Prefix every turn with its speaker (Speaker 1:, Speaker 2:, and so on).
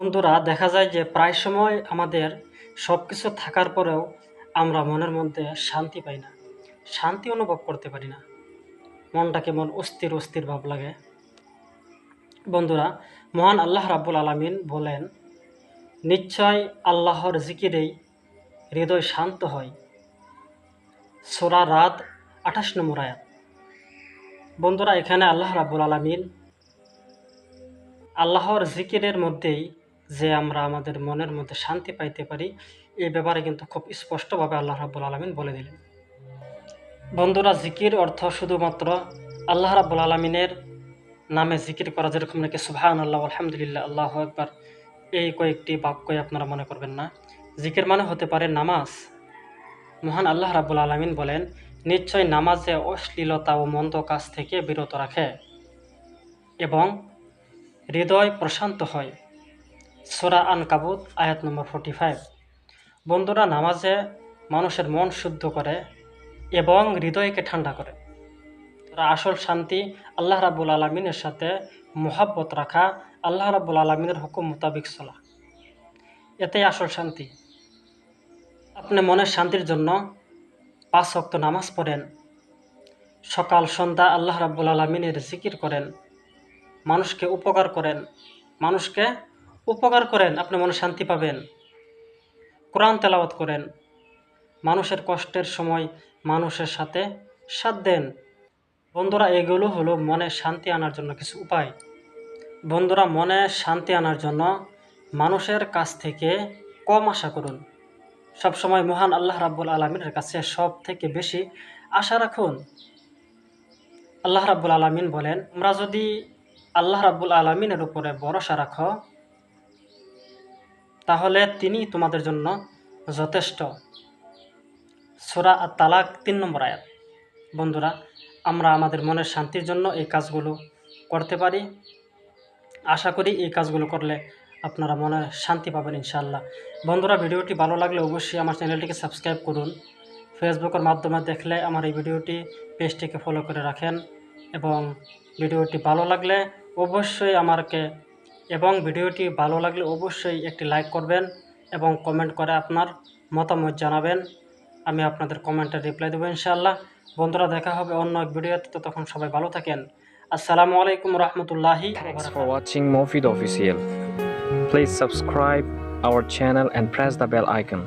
Speaker 1: বন্ধুরা, দেখা যায় যে প্রায় সময় আমাদের সব কিছু থাকার পরেও আমরা মনের মধ্যে শান্তি পাই না, শান্তি অনুভব করতে পারি না। মনটা কেমন অস্থির অস্থির ভাব লাগে। বন্ধুরা, মহান আল্লাহ রাব্বুল আলামিন বলেন, নিশ্চয় আল্লাহর জিকিরেই হৃদয় শান্ত হয়। সোরা রাত আঠাশ নম্বর আয়াত। বন্ধুরা, এখানে আল্লাহ রাব্বুল আলামিন আল্লাহর জিকিরের মধ্যেই যে আমরা আমাদের মনের মধ্যে শান্তি পাইতে পারি এই ব্যাপারে কিন্তু খুব স্পষ্টভাবে আল্লাহ রাব্বুল আলামিন বলে দিলেন। বন্ধুরা, জিকির অর্থ শুধুমাত্র আল্লাহ রাব্বুল আলমিনের নামে জিকির করা যেরকম নাকি সুবহান আল্লাহ আলহামদুলিল্লাহ, আল্লাহ একবার এই কয়েকটি বাক্যই আপনারা মনে করবেন না। জিকির মানে হতে পারে নামাজ। মহান আল্লাহ রাব্বুল আলমিন বলেন, নিশ্চয় নামাজে অশ্লীলতা ও মন্দ কাজ থেকে বিরত রাখে এবং হৃদয় প্রশান্ত হয়। সোরা আন কাবুত আয়াত নম্বর ফোর্টি ফাইভ বন্ধুরা, নামাজে মানুষের মন শুদ্ধ করে এবং হৃদয়কে ঠান্ডা করে। আসল শান্তি আল্লাহ রাবুল আলমিনের সাথে মোহাব্বত রাখা আল্লাহ রাবুল আলমিনের হুকুম মোতাবিক চলা। এতেই আসল শান্তি। আপনি মনের শান্তির জন্য পাঁচ অক্ত নামাজ পড়েন, সকাল, সন্ধ্যা আল্লাহ রাবুল আলমিনের জিকির করেন, মানুষকে উপকার করেন, মানুষকে উপকার করেন, আপনি মনে শান্তি পাবেন। কোরআন তেলাওয়াত করেন। মানুষের কষ্টের সময় মানুষের সাথে সাথ দেন। বন্ধুরা, এগুলো হলো মনে শান্তি আনার জন্য কিছু উপায়। বন্ধুরা, মনে শান্তি আনার জন্য মানুষের কাছ থেকে কম আশা করুন। সবসময় মহান আল্লাহ রাব্বুল আলমিনের কাছে সব থেকে বেশি আশা রাখুন। আল্লাহ রাব্বুল আলমিন বলেন, তোমরা যদি আল্লাহ রাব্বুল আলমিনের উপরে ভরসা রাখো তাহলে তিনি তোমাদের জন্য যথেষ্ট। সোরা আর তালাক তিন নম্বর আয়াত। বন্ধুরা, আমরা আমাদের মনের শান্তির জন্য এই কাজগুলো করতে পারি। আশা করি এই কাজগুলো করলে আপনারা মনে শান্তি পাবেন ইনশাল্লাহ বন্ধুরা, ভিডিওটি ভালো লাগলে অবশ্যই আমার চ্যানেলটিকে সাবস্ক্রাইব করুন। ফেসবুকের মাধ্যমে দেখলে আমার এই ভিডিওটি পেজটিকে ফলো করে রাখেন এবং ভিডিওটি ভালো লাগলে অবশ্যই আমাকে এবং ভিডিওটি ভালো লাগলে অবশ্যই একটি লাইক করবেন এবং কমেন্ট করে আপনার মতামত জানাবেন। আমি আপনাদের কমেন্টের রিপ্লাই দেবো ইনশাআল্লাহ। বন্ধুরা দেখা হবে অন্য এক ভিডিওতে। তো তখন সবাই ভালো থাকেন। আসসালামু আলাইকুম রহমতুল্লাহি
Speaker 2: for watching Mufid official please subscribe our channel and press the bell icon.